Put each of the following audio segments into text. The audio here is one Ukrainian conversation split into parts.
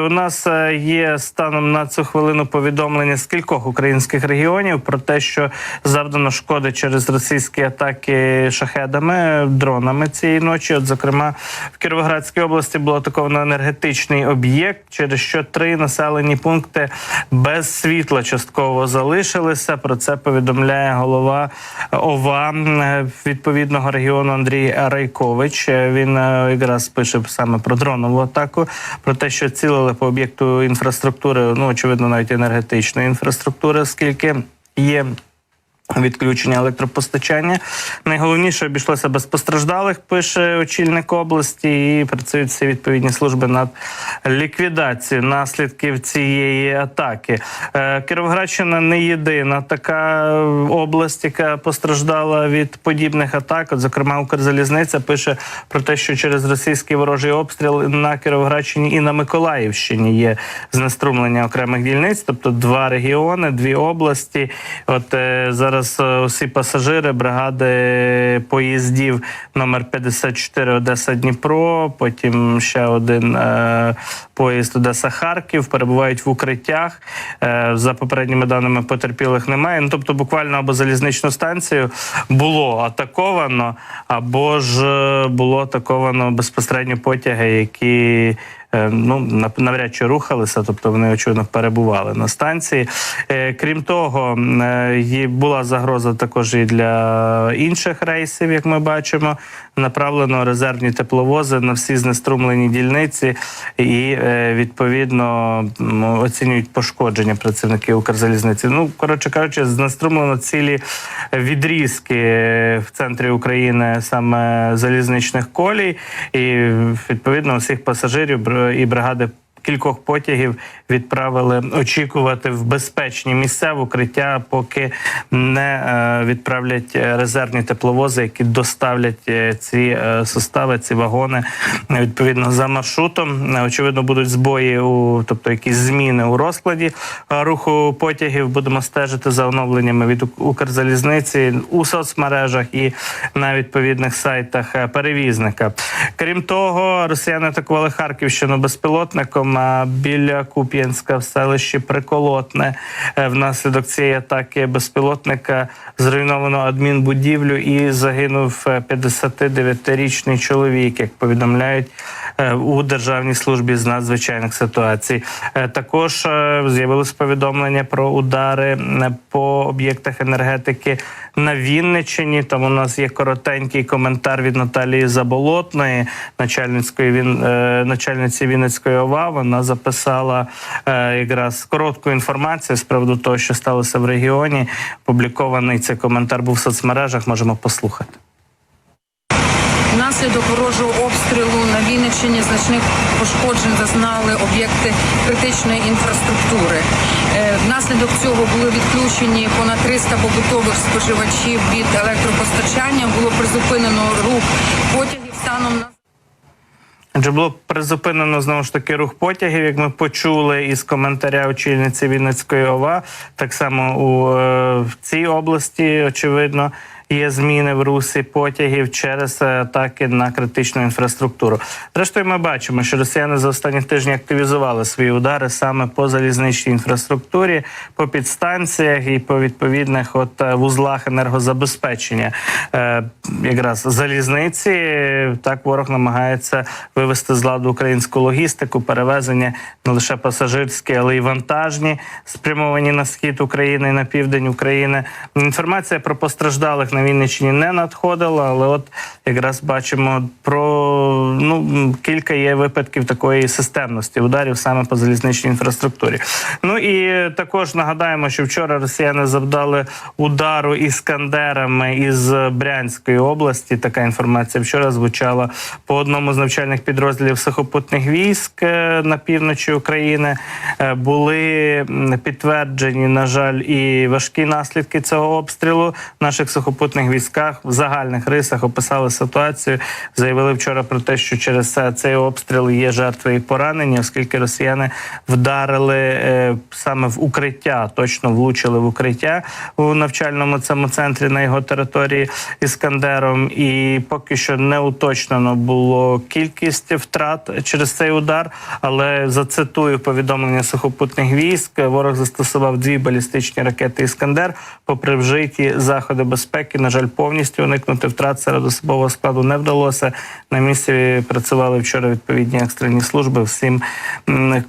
У нас е, є станом на цю хвилину повідомлення з кількох українських регіонів про те, що завдано шкоди через російські атаки шахедами, дронами цієї ночі. От, зокрема, в Кіровоградській області було атаковано енергетичний об'єкт, через що три населені пункти без світла частково залишилися. Про це повідомляє голова ОВА е, відповідного регіону Андрій Райкович. Е, Він якраз пише саме про дронову атаку, про те, що цілили по об'єкту інфраструктури, ну очевидно, навіть енергетичної інфраструктури, оскільки є. Відключення електропостачання найголовніше обійшлося без постраждалих, пише очільник області, і працюють всі відповідні служби над ліквідацією наслідків цієї атаки. Е, Кіровоградщина не єдина така область, яка постраждала від подібних атак. От, зокрема, Укрзалізниця пише про те, що через російський ворожий обстріл на Кіровоградщині і на Миколаївщині є знеструмлення окремих дільниць, тобто два регіони, дві області. От е, зараз е, усі пасажири бригади поїздів номер 54 Одеса Дніпро. Потім ще один е, поїзд Одеса Харків перебувають в укриттях. Е, за попередніми даними потерпілих немає. Ну тобто, буквально або залізничну станцію було атаковано, або ж було атаковано безпосередньо потяги, які ну навряд чи рухалися, тобто вони очевидно перебували на станції. Е, Крім того, е, була загроза також і для інших рейсів, як ми бачимо. Направлено резервні тепловози на всі знеструмлені дільниці, і е, відповідно оцінюють пошкодження працівників Укрзалізниці. Ну коротше кажучи, знеструмлено цілі відрізки е, в центрі України саме залізничних колій, і відповідно усіх пасажирів і бригади. Кількох потягів відправили очікувати в безпечні місця в укриття, поки не е, відправлять е, резервні тепловози, які доставлять е, ці состави, ці вагони відповідно за маршрутом. Очевидно, будуть збої у тобто якісь зміни у розкладі руху потягів. Будемо стежити за оновленнями від Укрзалізниці у соцмережах і на відповідних сайтах перевізника. Крім того, росіяни атакували Харківщину безпілотником біля Куп'янська в селищі Приколотне. Е, Внаслідок цієї атаки безпілотника зруйновано адмінбудівлю і загинув е, 59-річний чоловік, як повідомляють е, у Державній службі з надзвичайних ситуацій. Е, Також е, з'явилось повідомлення про удари е, по об'єктах енергетики на Вінниччині. Там у нас є коротенький коментар від Наталії Заболотної, начальницької він е, начальниці Вінницької ОВА. Вона записала е, якраз коротку інформацію з приводу того, що сталося в регіоні. Публікований цей коментар був в соцмережах. Можемо послухати. Внаслідок ворожого обстрілу на Вінниччині значних пошкоджень зазнали об'єкти критичної інфраструктури. Е, Внаслідок цього були відключені понад 300 побутових споживачів від електропостачання. Було призупинено рух потягів станом на Адже було призупинено знову ж таки рух потягів, як ми почули із коментаря очільниці Вінницької ОВА. Так само у е, цій області, очевидно, є зміни в русі потягів через е, атаки на критичну інфраструктуру. Зрештою, ми бачимо, що росіяни за останні тижні активізували свої удари саме по залізничній інфраструктурі, по підстанціях і по відповідних от е, вузлах енергозабезпечення. Е, якраз залізниці так ворог намагається вивести з ладу українську логістику, перевезення не лише пасажирські, але й вантажні, спрямовані на схід України і на південь України. Інформація про постраждалих на Вінниччині не надходила, але от якраз бачимо про ну кілька є випадків такої системності ударів саме по залізничній інфраструктурі. Ну і також нагадаємо, що вчора росіяни завдали удару іскандерами із Брянської області. Така інформація вчора звучала по одному з навчальних підрозділів сухопутних військ е, на півночі України. Е, Були підтверджені, на жаль, і важкі наслідки цього обстрілу наших сухопутних сухопутних військах в загальних рисах описали ситуацію. Заявили вчора про те, що через цей обстріл є жертви і поранені, оскільки росіяни вдарили е, саме в укриття, точно влучили в укриття у навчальному цьому центрі на його території іскандером. І поки що не уточнено було кількість втрат через цей удар. Але зацитую повідомлення сухопутних військ. Ворог застосував дві балістичні ракети Іскандер. Попри вжиті заходи безпеки, на жаль, повністю уникнути втрат серед особового складу не вдалося. На місці працювали вчора відповідні екстрені служби. Всім,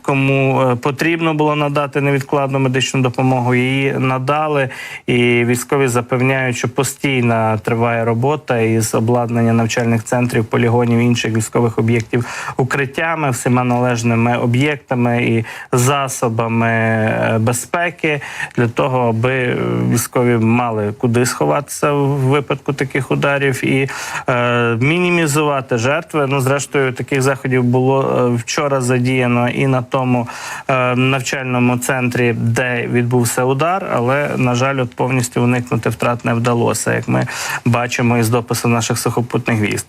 кому е, потрібно було надати невідкладну медичну допомогу, її надали. І військові запевняють, що постійно триває робота із обладнання навчальних центрів, полігонів інших військових об'єктів укриттями, всіма належними об'єктами і засобами е, безпеки для того, аби військові мали куди сховатися в випадку таких ударів і е, мінімізувати жертви. Ну, зрештою, таких заходів було е, вчора задіяно і на тому е, навчальному центрі, де відбувся удар, але на жаль, от повністю уникнути втрат не вдалося, як ми бачимо із допису наших сухопутних військ.